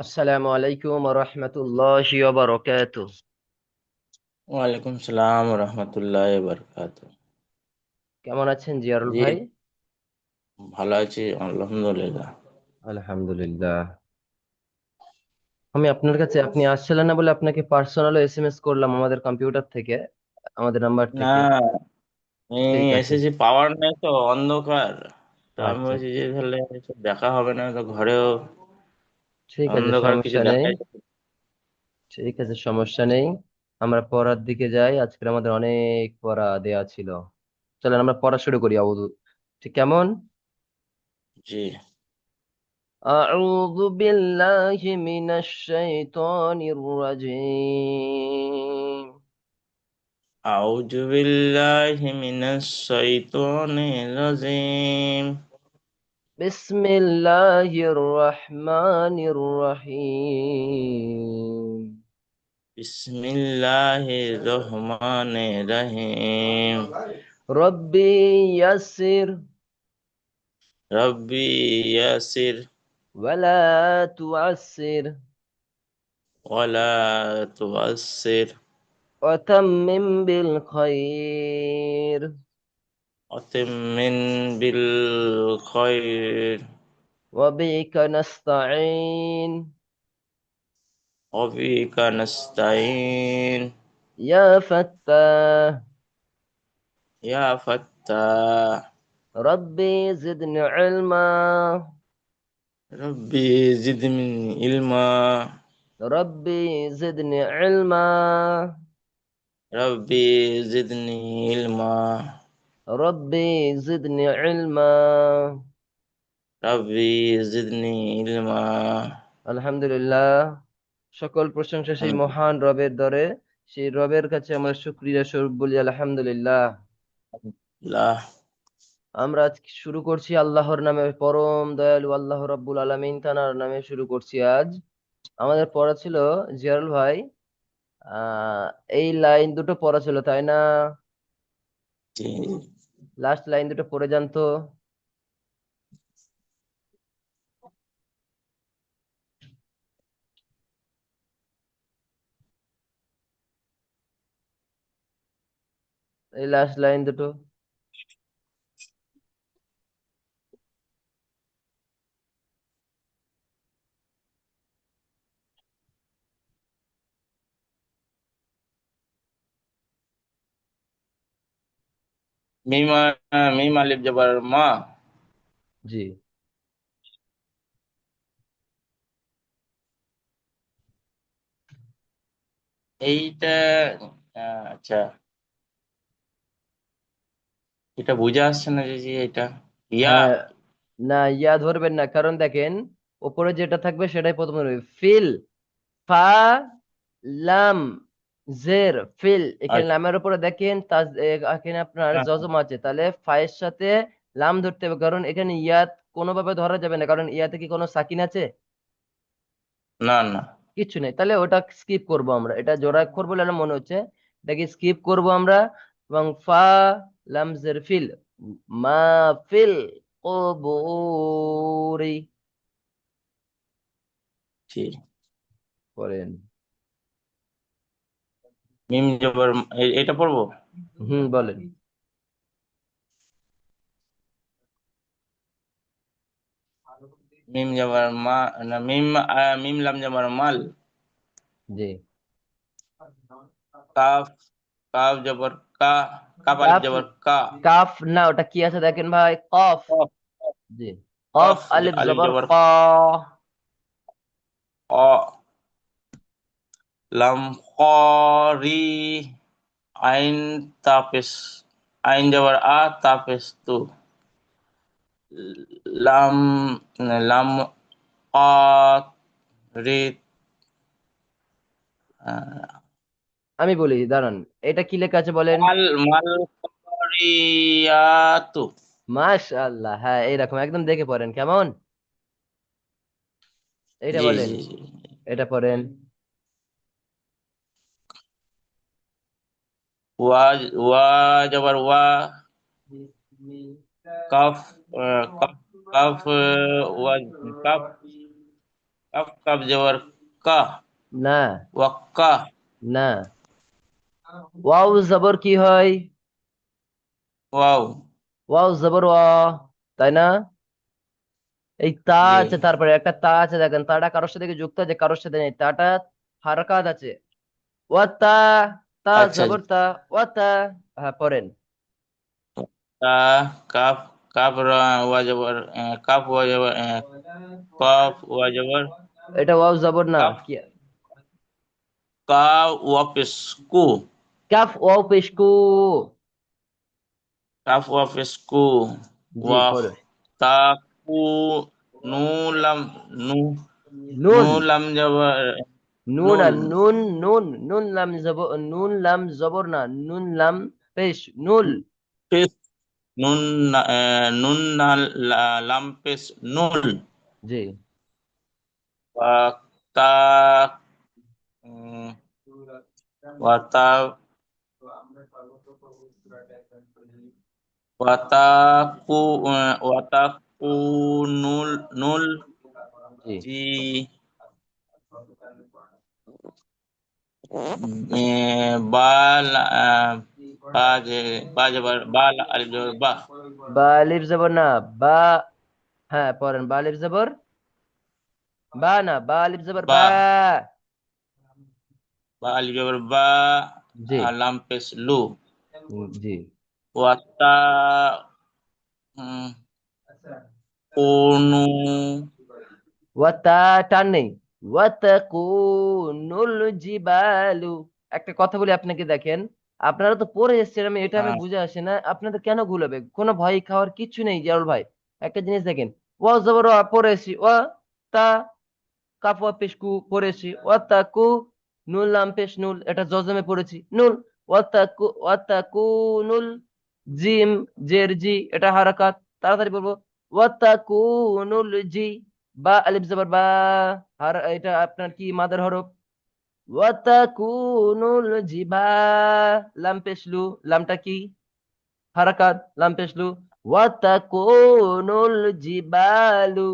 আসসালামু আলাইকুম রহমতুল্লাহি বারকাতু ওয়ালাইকুম সালাম রহমতুল্লাহ বরকাত কেমন আছেন জিয়ারুল জি। ভাই? ভালো আছি আলহামদুলিল্লাহ। আলহামদুলিল্লাহ। আমি আপনার কাছে আপনি আসছিলেন না বলে আপনাকে পার্সোনাল এসএমএস করলাম আমাদের কম্পিউটার থেকে আমাদের নাম্বার না থেকে। আমি ঠিক আছে। এসেছি পাওয়ার নেই তো অন্ধকার। তো আমি আচ্ছা। বলছি যে তাহলে দেখা হবে না তো ঘরেও ঠিক আছে অন্ধকার কিছু সমস্যা নেই দেখাই যাচ্ছে না। ঠিক আছে সমস্যা নেই আমরা পড়ার দিকে যাই আজকে আমাদের অনেক পড়া দেয়া ছিল চলেন আমরা পড়া শুরু করি আউযু ঠিক কেমন জি أعوذ بالله من الشيطان الرجيم আউযু বিল্লাহি মিনাশ শাইতানির রাজিম بسم الله الرحمن الرحيم. بسم الله الرحمن الرحيم. ربي يسر. ربي يسر. ولا تعسر ولا تعسر وتمم بالخير. وتمن بالخير وبك نستعين وبك نستعين يا فتاه يا فتاح ربي زدني علما ربي زدني علما ربي زدني علما ربي زدني علما রব্বি জিদনি আলহামদুলিল্লাহ সকল প্রশংসা সেই মহান রবের দরে। সেই রবের কাছে আমরা শুক্রিয়া স্বরূপ বলি আলহামদুলিল্লাহ। আমরা আজ শুরু করছি আল্লাহর নামে পরম দয়ালু আল্লাহ রব্বুল আলমিন তানার নামে শুরু করছি আজ। আমাদের পড়া ছিল জিয়ারুল ভাই এই লাইন দুটো পড়া ছিল তাই না? লাস্ট লাইন দুটো পড়ে যান তো। এই লাস্ট লাইন দুটো। মিমা মিম আলিফ জবর মা। জি। এইটা আচ্ছা। এটা বোঝা আসছে না যে এটা। ইয়া। না ইয়া ধরবেন না। কারণ দেখেন ওপরে যেটা থাকবে সেটাই প্রথমে রবে ফিল ফা লাম। জের ফিল এখানে আচ্ছা। লামের উপরে দেখেন তাজ এখানে আপনার হ্যাঁ, জজম আছে। তাহলে ফায়ের সাথে লাম ধরতে হবে কারণ এখানে ইয়াত কোনোভাবে ধরা যাবে না কারণ ইয়াতে কি কোনো সাকিন আছে? না না। কিছু নেই। তাহলে ওটা স্কিপ করব আমরা। এটা জোড়া অক্ষর বলে আমার মনে হচ্ছে। এটাকে স্কিপ করব আমরা। এবং ফা লাম জের ফিল। মা ফিল কুবুরি। জি পড়েন। মিম জবর এটা পড়ব হুম বলেন। মিম জবর মা না মিম মিম লাম জবর মাল। জি। কাফ কাফ জবর কা কাফ আলিফ জবর কা। কাফ না ওটা কি আছে দেখেন ভাই? কফ। জি। কফ আলিফ জবর ক। অ লাম করি আইন তাপেস আইন জবর আ তাপেস তু লাম লাম আমি বলি দাঁড়ান এটা কি লেখা আছে বলেন? মাশাআল্লাহ হ্যাঁ এইরকম একদম দেখে পড়েন কেমন? এইটা জি বলেন এটা পড়েন। ওয়া ওয়া জবর ওয়া কাফ আহ, কাফ কাফ আহ, ওয়া কাফ কাফ কাফ জবর কা না ওয়াক্কা না ওয়াও জবর কি হয় ওয়াও ওয়াও জবর ওয়া তাই না এই তা জি আছে তারপরে একটা তা আছে দেখেন তাটা কারোর সাথে কি যুক্ত আছে কারোর সাথে নেই তাটা হারকাত আছে ওয়া তা তা আচ্ছা জবর তা ওয়া তা হ্যাঁ পড়েন তা কাফ কাফ রা ওয়া জবর আহ, কাফ ওয়া জবর আহ, কাফ ওয়া জবর এটা ওয়াও জবর না কাফ কি কা ওয়া পেশ কু কাফ ওয়াও পেশ কু কাফ ওয়া পেশ কু জি ওয়া পড়ে তা কু নু লাম নু নু নুন লাম জবর নুন নুন নুন নুন লাম জবর নুন লাম জবর না নুন লাম পেশ নুল পেশ নুন নুন লাম পেশ নুল জি তা উম, ওয়া তা ওয়া তা কু আহ, ওয়া তা কু নুল নুল জি জি বা বা জবর বা আলিফ জবর বা। বা আলিফ জবর না বা হ্যাঁ পড়েন বা আলিফ জবর বা না বা আলিফ জবর বা। বা। আলিফ জবর বা লাম পেশ লু। জি। ওয়া তা উম, কুনু ওয়াতা টান নেই। একটা কথা বলি আপনাকে দেখেন আপনারা তো পড়ে এসেছেন আমি এটা আমি বুঝে আসে না আপনাদের কেন ভুল হবে? কোনো ভয় খাওয়ার কিছু নেই জারুল ভাই। একটা জিনিস দেখেন ওয়া জবর ওয়া পড়ে এসেছি ওয়া তা কাফ ওয়া পেশ কু নুল লাম পেশ নুল এটা জজমে পড়েছি নুল ওয়াতাকু ওয়াতাকুনুল জিম জের জি এটা হারাকাত তাড়াতাড়ি বলব ওয়াতাকুনুল জি বা আলিফ জবর বা, আর এটা আপনার কি মাদার হরফ? ওয়াতাকুনুল জিবা, লাম পেশলু, লামটা কি? হারাকাত, লাম ওয়াতাকুনুল জিবালু।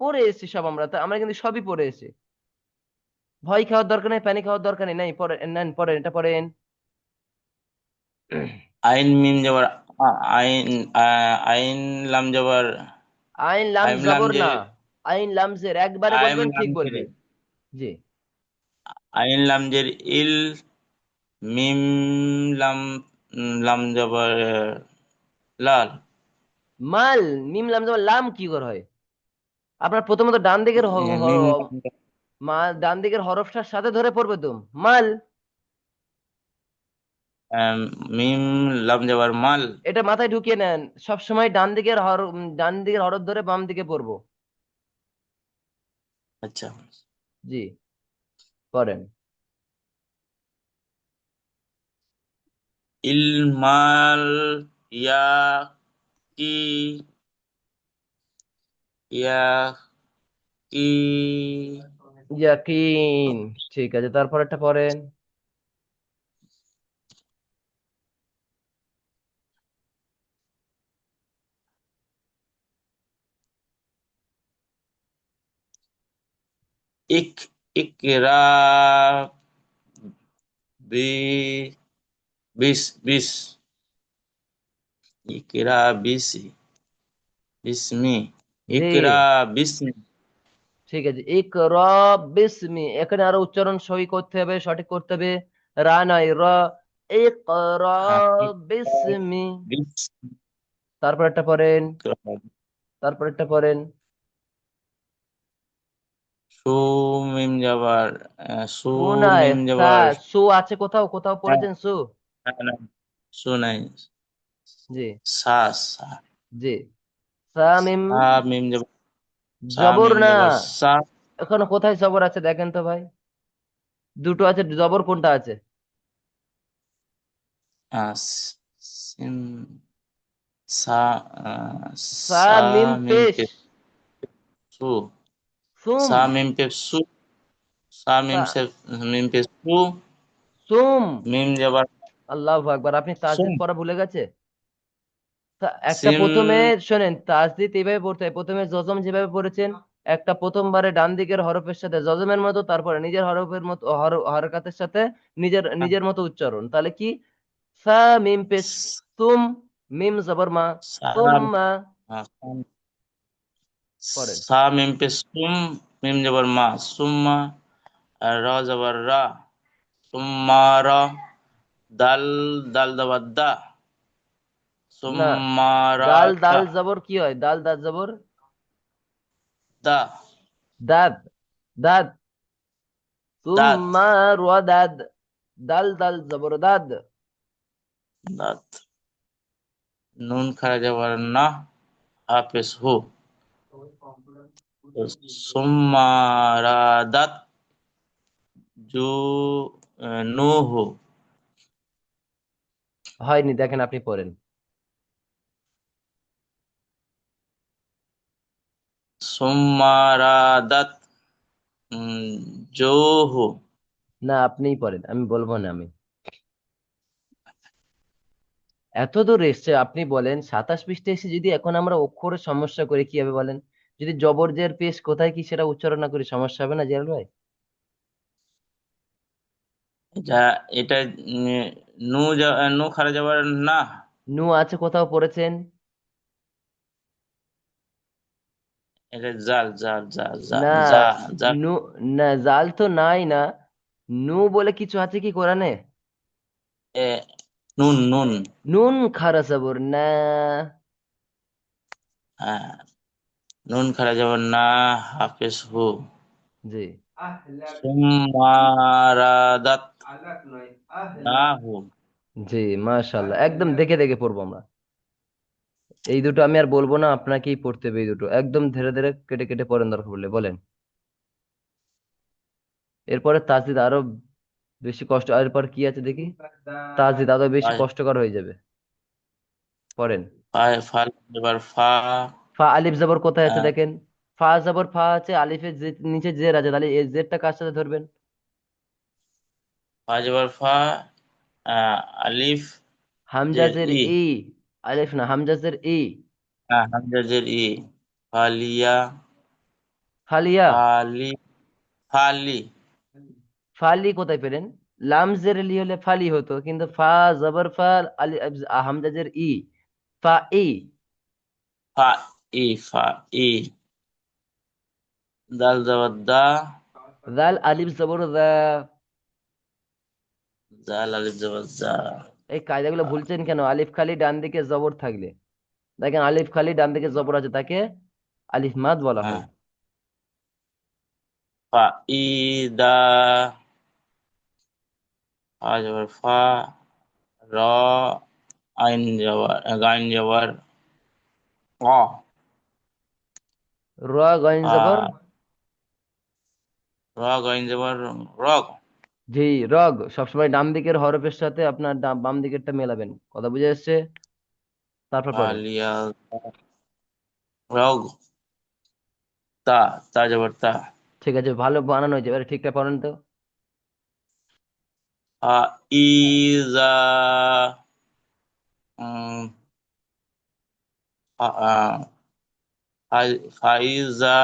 পড়ে এসেছি সব আমরা, তা আমরা কিন্তু সবই পড়ে এসেছি। ভয় খাওয়ার দরকার নেই, প্যানিক হওয়ার দরকার নেই নাই পড়েন, নেন, পড়েন, এটা পড়েন। আইন মিম জবর আইন আইন লাম জবর আইন লাম জবর না আইন লামজের একবারে বলবেন ঠিক বলবেন। জি। আইন লাম জের ইল মিম লাম লাম জবর লাল। মাল মিম লাম জবর লাম কি করে হয়? আপনার প্রথমত ডান দিকের হ- আহ, মা ডান দিকের হরফটার সাথে ধরে পড়বে তো। মাল মিম লাম জবর মাল। এটা মাথায় ঢুকিয়ে নেন। সব সময় ডান দিকের হর ডান দিকের হরফ ধরে বাম দিকে পড়ব। আচ্ছা। জি পড়েন। ইল মাল ইয়া কি ইয়া কি ইয়াকিন ঠিক আছে তারপর একটা পড়েন। ইক ইকরা বি বিস বিস ইকরা বিসি বিসমি ইকরা বিসমি। ঠিক আছে ইকরা বিসমি এখানে আরও উচ্চারণ সহি করতে হবে সঠিক করতে হবে। রা নয় র ইকরা বিসমি। বিস তারপর একটা পড়েন। তারপর একটা পড়েন। সু মিম আহ, সু সু মিম সা সু আছে কোথাও কোথাও হ্যাঁ, পড়েছেন সু। না, না, সু নাই। জি। সা সা। জি। সা মিম সা মিম জবর। জবর না। সা। এখনও কোথায় জবর আছে দেখেন তো ভাই। দুটো আছে জবর কোনটা আছে? সা সা সা মিম পেশ সু। সু সা মিম সা সে মিম পেশ সু সুম মিম জবর আল্লাহু আকবার আপনি তাসদিদ পড়া ভুলে গেছে? একটা প্রথমে শোনেন তাসদিদ এইভাবে পড়তে হয়। প্রথমে জজম যেভাবে পড়েছেন একটা প্রথমবারে ডান দিকের হরফের সাথে জজমের মতো তারপরে নিজের হরফের মতো হর- হরকাতের সাথে নিজের নিজের মতো উচ্চারণ। তাহলে কি? সা মিম পেশ তুম মিম জবর মা তুম মা। পড়েন। সা মিম পে সুম মিম জবর মা সুম্মা আর র জবর রা সুম্মা র দাল দাল জবর দা সুম্মা রা দাল দাল দা, জবর কি হয় দাল দাল জবর দা দাদ দাদ দাদ। তুম্মা রুয়া দাদ দাল দাল জবর দাদ দাত নুন খারা জবর না হাফেজ হু সুম্মা রা জু নুহু। হয়নি দেখেন আপনি পড়েন। সুম্মা রা দাত জোহু। না আপনিই পড়েন আমি বলব না আমি। এত দূর এসছে আপনি বলেন সাতাশ পৃষ্ঠে এসে যদি এখন আমরা অক্ষরের সমস্যা করি কি হবে বলেন? যদি জবর জের পেশ কোথায় কি সেটা উচ্চারণ না করি সমস্যা হবে না জিয়াল ভাই? এটা এটা নু নু খারা যাবার না। নু আছে কোথাও পড়েছেন? এটা জাল জাল জাল জাল না জাল নু না জাল তো নাই না। নু বলে কিছু আছে কি কোরআনে? এ, নুন নুন। নুন খারা জবর না। হ্যাঁ। নুন খারা যাবার না হাফেজ হু। জি। সুম্মারাদাত। না হু। জি একদম দেখে দেখে পড়ব আমরা। এই দুটো আমি আর বলব না আপনাকেই পড়তে হবে এই দুটো। একদম ধীরে ধীরে কেটে কেটে পড়েন দরকার পড়লে বলেন। এরপরে তাজদিদ আরও বেশি কষ্ট আর এরপর কি আছে দেখি? তাজদিদ আরও বেশি কষ্টকর হয়ে যাবে। পড়েন। ফা। ফা আলিফ জবর কোথায় আছে হ্যাঁ। দেখেন? ফা জবর ফা আছে আলিফের নিচে জের আছে তাহলে এই জেরটা কার সাথে ধরবেন? ফা যাবার ফা আলিফ হামজাজের ই। ই। আলিফ না হামজাজের ই। হ্যাঁ হামজাজের ই। ফালিয়া ফালিয়া ফালি ফালি ফালি কোথায় পেলেন? লাম জের লি হলে ফালি হতো কিন্তু ফা জবর ফা আলি হামজাজের ই। ফা ই। ফা ই দাল যাবার দা দাল আলিফ জবর দা জাল আলিফ যাবার জা এই কায়দাগুলো ভুলছেন কেন? আলিফ খালি ডান দিকে জবর থাকলে। দেখেন আলিফ খালি ডান দিকে জবর আছে তাকে আলিফ মাদ বলা হয়। হ্যাঁ। ফা ই দা। যাবার ফা। র আইন যাবার গাইন যাবার ক র গইন জবর আ- র গাইন যাবার রক জি রগ। সবসময় ডান দিকের হরফের সাথে আপনার ডান- বাম দিকেরটা মেলাবেন। কথা বুঝে এসছে তারপর পড়েন। ফালিয়া রগ। তা তা যাবার তা। ঠিক আছে ভালো বানানো হয়েছে। এবারে ঠিকঠাক পড়েন তো। আ ইজা উম, আ- আ- ফাইজা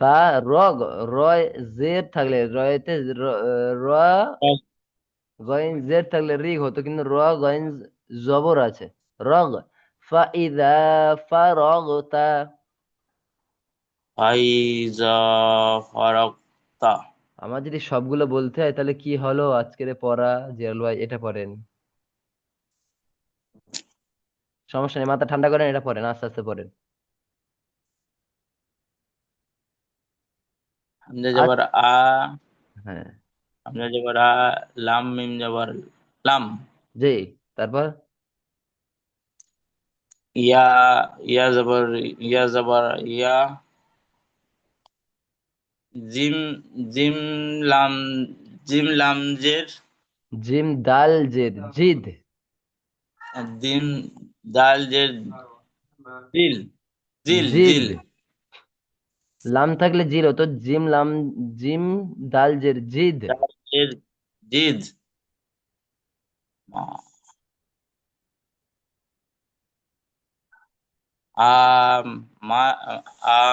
ফা রগ রয় জের থাকলে রয়তে র- র গইন জের থাকলে রিগ হতো কিন্তু র জবর আছে। রগ ফাইজা আমার যদি সবগুলো বলতে হয় তাহলে কি হলো আজকের পড়া? জিয়াল ভাই এটা পড়েন। সমস্যা নেই মাথা ঠান্ডা করেন এটা পড়েন আস্তে আস্তে পড়েন হামজা যাবার আ হ্যাঁ। হামজা যাবার আ লাম মিম যাবার লাম। জি তারপর? ইয়া ইয়া যাবার ইয়া যাবার ইয়া জিম জিম লাম জিম লাম জের। জিম দাল জেদ জিদ। দিন দাল জের দিল দিল জিল। লাম থাকলে জিল হতো জিম লাম জিম দাল জের জিদ। জের জিদ।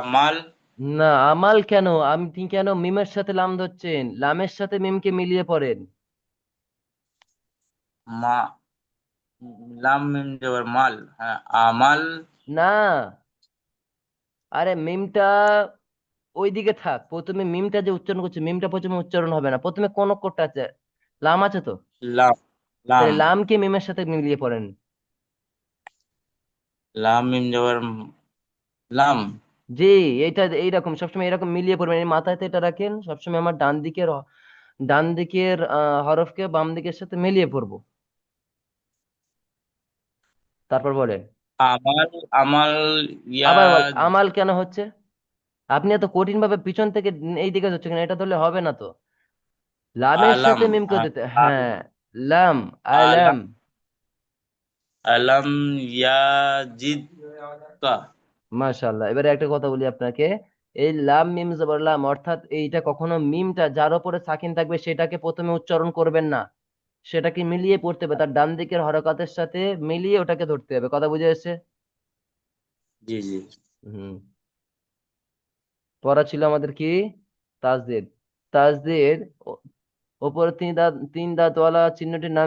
আমাল। না আমাল কেন? আপনি কেন মিমের সাথে লাম ধরছেন? লামের সাথে মিমকে মিলিয়ে পড়েন। মা লাম মিম জবর মাল হ্যাঁ আমাল না। আরে মিমটা ওইদিকে থাক। প্রথমে মিমটা যে উচ্চারণ করছে মিমটা প্রথমে উচ্চারণ হবে না। প্রথমে কোন অক্ষরটা আছে। লাম আছে তো? লাম লাম। লামকে মিমের সাথে মিলিয়ে পড়েন? লাম মিম জবর লাম। জি এইটা এইরকম সবসময় এরকম মিলিয়ে পড়বেন। এই মাথায় এটা রাখেন সবসময় আমার ডান দিকের ডান দিকের হরফকে বাম দিকের সাথে মিলিয়ে পড়ব। তারপর বলেন। আমাল আমাল আবার বল আমাল কেন হচ্ছে? আপনি এত কঠিন ভাবে পিছন থেকে এই দিকে হচ্ছে কেন? এটা ধরলে হবে না তো। লামের আলাম সাথে মিম করে দিতে হ্যাঁ লাম আলাম। আলাম আলাম ইয়াজিদকা। মাশাআল্লাহ এবারে একটা কথা বলি আপনাকে। এই লাম মিম জবর লাম অর্থাৎ এইটা কখনো মিমটা যার উপরে সাকিন থাকবে সেটাকে প্রথমে উচ্চারণ করবেন না। সেটাকে মিলিয়ে পড়তে হবে তার ডান দিকের হরকতের সাথে মিলিয়ে ওটাকে ধরতে হবে কথা বুঝে এসে জি জি। হুম। পড়া ছিল আমাদের কি? তাজদিদ ও- ওপরে তিন দাঁত তিন দাঁতওয়ালা চিহ্নটির নাম